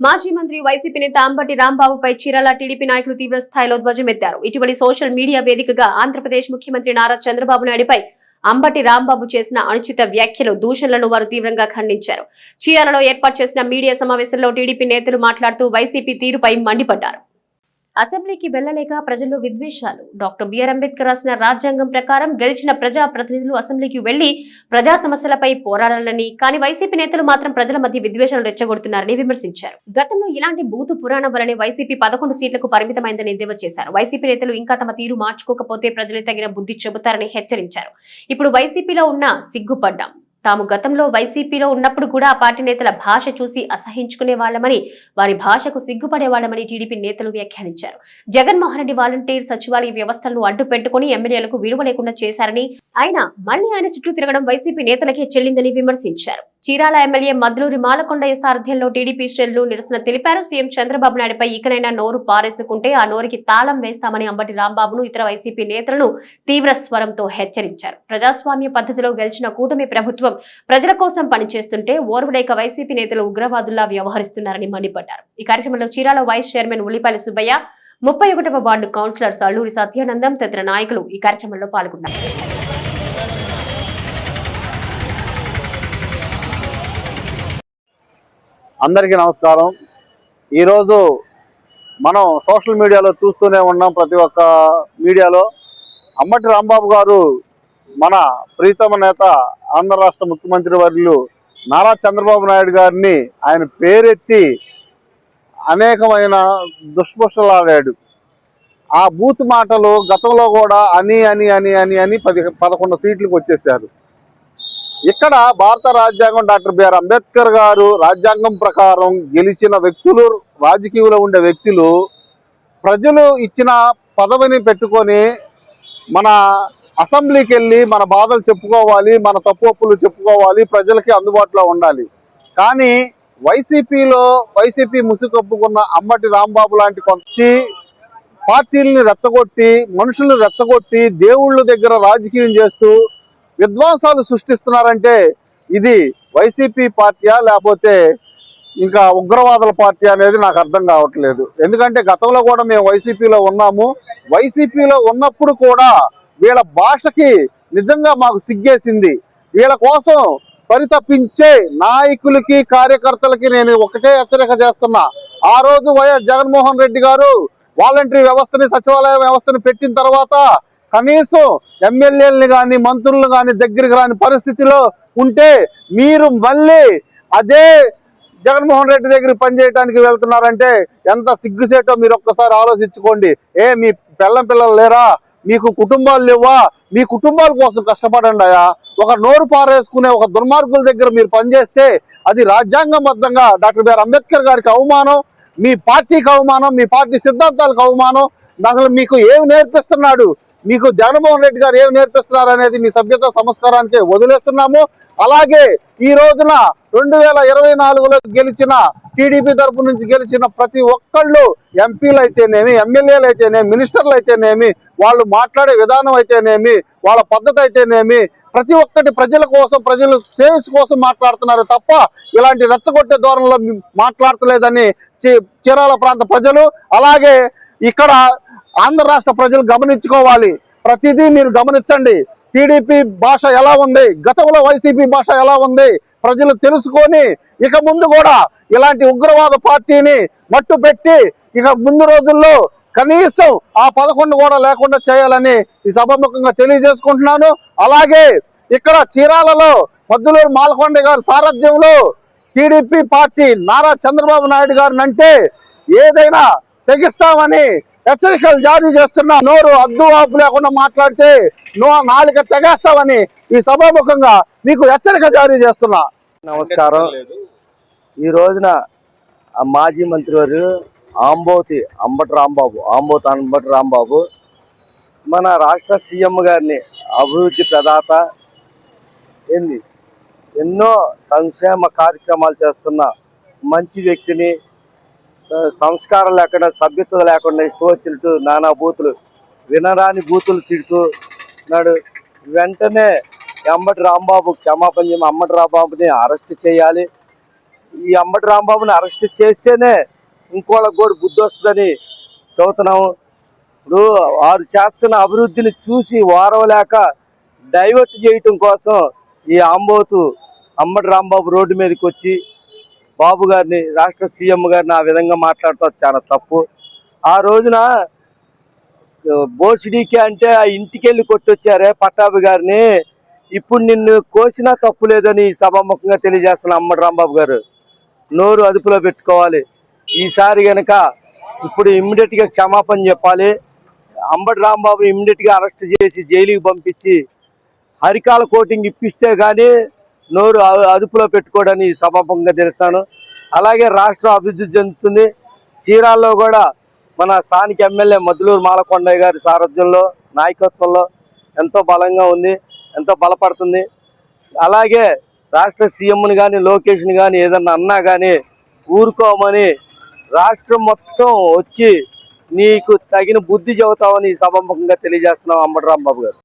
మాజీ మంత్రి వైసీపీ నేత అంబటి రాంబాబుపై చీరాల టీడీపీ నాయకులు తీవ్ర స్థాయిలో ధ్వజమెత్తారు. ఇటీవలి సోషల్ మీడియా వేదికగా ఆంధ్రప్రదేశ్ ముఖ్యమంత్రి నారా చంద్రబాబు నాయుడుపై అంబటి రాంబాబు చేసిన అనుచిత వ్యాఖ్యలు దూషణలను వారు తీవ్రంగా ఖండించారు. చీరాలలో ఏర్పాటు చేసిన మీడియా సమావేశంలో టీడీపీ నేతలు మాట్లాడుతూ వైసీపీ తీరుపై మండిపడ్డారు. అసెంబ్లీకి వెళ్ళలేక ప్రజల్లో విద్వేషాలు. డాక్టర్ బిఆర్ అంబేద్కర్ రాసిన రాజ్యాంగం ప్రకారం గెలిచిన ప్రజా ప్రతినిధులు అసెంబ్లీకి వెళ్ళి ప్రజా సమస్యలపై పోరాడాలని కానీ వైసీపీ నేతలు మాత్రం ప్రజల మధ్య విద్వేషాలు రెచ్చగొడుతున్నారని విమర్శించారు. గతంలో ఇలాంటి బూతు పురాణం వలనే వైసీపీ పదకొండు సీట్లకు పరిమితమైందని ఎద్దేవా చేశారు. వైసీపీ నేతలు ఇంకా తమ తీరు మార్చుకోకపోతే ప్రజలే తగిన బుద్ధి చెబుతారని హెచ్చరించారు. ఇప్పుడు వైసీపీలో ఉన్న సిగ్గుపడ్డాం. తాము గతంలో వైసీపీలో ఉన్నప్పుడు కూడా ఆ పార్టీ నేతల భాష చూసి అసహించుకునే వాళ్ళమని వారి భాషకు సిగ్గుపడే వాళ్ళమని టీడీపీ నేతలు వ్యాఖ్యానించారు. జగన్మోహన్ రెడ్డి వాలంటీర్ సచివాలయ వ్యవస్థలను అడ్డు పెట్టుకుని ఎమ్మెల్యేలకు విలువ లేకుండా చేశారని ఆయన మళ్ళీ ఆయన చుట్టూ తిరగడం వైసీపీ నేతలకే చెల్లిందని విమర్శించారు. చీరాల ఎమ్మెల్యే మద్లూరి మాలకొండయ్య సారథ్యంలో టీడీపీ శ్రేణులు నిరసన తెలిపారు. సీఎం చంద్రబాబు నాయుడుపై ఇకనైనా నోరు పారేసుకుంటే ఆ నోరుకి తాళం వేస్తామని అంబటి రాంబాబును ఇతర వైసీపీ నేతలను తీవ్ర స్వరంతో హెచ్చరించారు. ప్రజాస్వామ్య పద్ధతిలో గెలిచిన కూటమి ప్రభుత్వం ప్రజల కోసం పనిచేస్తుంటే ఓర్వలేక వైసీపీ నేతలు ఉగ్రవాదుల్లా వ్యవహరిస్తున్నారని మండిపడ్డారు. ఈ కార్యక్రమంలో చీరాల వైస్ చైర్మన్ ఉల్లిపల్లి సుబ్బయ్య ముప్పై ఒకటవ వార్డు కౌన్సిలర్ అల్లూరి సత్యానందం తదితర నాయకులు ఈ కార్యక్రమంలో పాల్గొన్నారు. అందరికీ నమస్కారం. ఈరోజు మనం సోషల్ మీడియాలో చూస్తూనే ఉన్నాం ప్రతి ఒక్క మీడియాలో. అమ్మటి రాంబాబు గారు మన ప్రీతమ నేత ఆంధ్ర రాష్ట్ర ముఖ్యమంత్రి వర్యులు నారా చంద్రబాబు నాయుడు గారిని ఆయన పేరెత్తి అనేకమైన దుష్పృష్టలాడాడు. ఆ బూత్ మాటలు గతంలో కూడా అని అని అని అని అని పది పదకొండు సీట్లకు వచ్చేసారు ఇక్కడ భారత రాజ్యాంగం డాక్టర్ బిఆర్ అంబేద్కర్ గారు రాజ్యాంగం ప్రకారం గెలిచిన వ్యక్తులు రాజకీయంలో ఉండే వ్యక్తులు ప్రజలు ఇచ్చిన పదవిని పెట్టుకొని మన అసెంబ్లీకి వెళ్ళి మన బాధలు చెప్పుకోవాలి మన తప్పులు చెప్పుకోవాలి ప్రజలకి అందుబాటులో ఉండాలి. కానీ వైసీపీలో వైసీపీ ముసుగొప్పుకున్న అమ్మటి రాంబాబు లాంటి కొంచి పార్టీల్ని రెచ్చగొట్టి మనుషుల్ని రెచ్చగొట్టి దేవుళ్ళ దగ్గర రాజకీయం చేస్తూ విధ్వంసాలు సృష్టిస్తున్నారంటే ఇది వైసీపీ పార్టీయా లేకపోతే ఇంకా ఉగ్రవాదుల పార్టీ అనేది నాకు అర్థం కావట్లేదు. ఎందుకంటే గతంలో కూడా మేము వైసీపీలో ఉన్నాము. వైసీపీలో ఉన్నప్పుడు కూడా వీళ్ళ భాషకి నిజంగా మాకు సిగ్గేసింది. వీళ్ళ కోసం పరితపించే నాయకులకి కార్యకర్తలకి నేను ఒకటే హెచ్చరిక చేస్తున్నా. ఆ రోజు వైఎస్ జగన్మోహన్ రెడ్డి గారు వాలంటరీ వ్యవస్థని సచివాలయ వ్యవస్థని పెట్టిన తర్వాత కనీసం ఎమ్మెల్యేలని కానీ మంత్రులను కానీ దగ్గరికి రాని పరిస్థితిలో ఉంటే మీరు మళ్ళీ అదే జగన్మోహన్ రెడ్డి దగ్గర పనిచేయడానికి వెళ్తున్నారంటే ఎంత సిగ్గుసేటో మీరు ఒక్కసారి ఆలోచించుకోండి. ఏ మీ పిల్లం పిల్లలు లేరా? మీకు కుటుంబాలు లేవా? మీ కుటుంబాల కోసం కష్టపడండి అయ్యా. ఒక నోరు పారేసుకునే ఒక దుర్మార్గుల దగ్గర మీరు పనిచేస్తే అది రాజ్యాంగబద్ధంగా డాక్టర్ బిఆర్ అంబేద్కర్ గారికి అవమానం మీ పార్టీకి అవమానం మీ పార్టీ సిద్ధాంతాలకు అవమానం. అసలు మీకు ఏమి నేర్పిస్తున్నాడు? మీకు జగన్మోహన్ రెడ్డి గారు ఏమి నేర్పిస్తున్నారు అనేది మీ సభ్యత సంస్కారానికి వదిలేస్తున్నాము. అలాగే ఈ రోజున రెండు వేల ఇరవై నాలుగులో గెలిచిన టీడీపీ తరపు నుంచి గెలిచిన ప్రతి ఒక్కళ్ళు ఎంపీలు అయితేనేమి ఎమ్మెల్యేలు అయితేనేమి మినిస్టర్లు అయితేనేమి వాళ్ళు మాట్లాడే విధానం అయితేనేమి వాళ్ళ పద్ధతి అయితేనేమి ప్రతి ఒక్కటి ప్రజల కోసం ప్రజలు సేవ్స్ కోసం మాట్లాడుతున్నారు తప్ప ఇలాంటి రెచ్చగొట్టే ధోరణిలో మాట్లాడతలేదని చీరాల ప్రాంత ప్రజలు. అలాగే ఇక్కడ ఆంధ్ర రాష్ట్ర ప్రజలు గమనించుకోవాలి. ప్రతిదీ మీరు గమనించండి. టీడీపీ భాష ఎలా ఉంది? గతంలో వైసీపీ భాష ఎలా ఉంది? ప్రజలు తెలుసుకొని ఇక ముందు కూడా ఇలాంటి ఉగ్రవాద పార్టీని మట్టు పెట్టి ఇక ముందు రోజుల్లో కనీసం ఆ పదకొండు కూడా లేకుండా చేయాలని ఈ సభాముఖంగా తెలియజేసుకుంటున్నాను. అలాగే ఇక్కడ చీరాలలో మద్దులూరు మాలకొండ గారి సారథ్యంలో టీడీపీ పార్టీ నారా చంద్రబాబు నాయుడు గారిని అంటే ఏదైనా తెగిస్తామని హెచ్చరికలు జారీ చేస్తున్న. నోరు అద్దు ఆపు లేకుండా మాట్లాడితే నో నాలుక తెగేస్తామని ఈ సభాముఖంగా మీకు హెచ్చరిక జారీ చేస్తున్నా. నమస్కారం. ఈ రోజున మాజీ మాజీ మంత్రివర్యులు ఆంబోతి అంబటి రాంబాబు ఆంబోతి అంబటి రాంబాబు మన రాష్ట్ర సీఎం గారిని అభివృద్ధి ప్రదాత ఏంది? ఎన్నో సంక్షేమ కార్యక్రమాలు చేస్తున్న మంచి వ్యక్తిని సంస్కారం లేకుండా సభ్యత లేకుండా ఇష్టం వచ్చినట్టు నానా బూతులు వినరాని బూతులు తిడుతూ నాడు వెంటనే అంబటి రాంబాబు క్షమాపణ చెప్పి అమ్మటి రాంబాబుని అరెస్ట్ చేయాలి. ఈ అంబటి రాంబాబుని అరెస్ట్ చేస్తేనే ఇంకోళ్ళకి కూడా బుద్ధి వస్తుందని చెబుతున్నాము. ఇప్పుడు వారు చేస్తున్న అభివృద్ధిని చూసి వారవలేక డైవర్ట్ చేయటం కోసం ఈ ఆంబోతు అంబటి రాంబాబు రోడ్డు మీదకి వచ్చి బాబు గారిని రాష్ట్ర సీఎం గారిని ఆ విధంగా మాట్లాడటం చాలా తప్పు. ఆ రోజున బోసిడీకి అంటే ఆ ఇంటికి వెళ్ళి కొట్టొచ్చారే పట్టాభి గారిని. ఇప్పుడు నిన్ను కోసినా తప్పు లేదని సభాముఖంగా తెలియజేస్తున్న అమ్మడి రాంబాబు గారు. నోరు అదుపులో పెట్టుకోవాలి. ఈసారి గనక ఇప్పుడు ఇమ్మీడియట్గా క్షమాపణ చెప్పాలి. అంబటి రాంబాబు ఇమ్మీడియట్గా అరెస్ట్ చేసి జైలుకి పంపించి హరికాల కోటింగ్ ఇప్పిస్తే కానీ నోరు అదుపులో పెట్టుకోవడని సమాపంగా తెలుస్తాను. అలాగే రాష్ట్రం అభివృద్ధి చెందుతుంది. చీరాల్లో కూడా మన స్థానిక ఎమ్మెల్యే మద్దులూరు మాలకొండయ్య గారి సారథ్యంలో నాయకత్వంలో ఎంతో బలంగా ఉంది ఎంతో బలపడుతుంది. అలాగే రాష్ట్ర సీఎంని కానీ లోకేష్ని కానీ ఏదన్నా అన్నా కానీ ఊరుకోమని రాష్ట్రం మొత్తం వచ్చి నీకు తగిన బుద్ధి చెబుతామని ఈ తెలియజేస్తున్నాం అంబటి రాంబాబు గారు.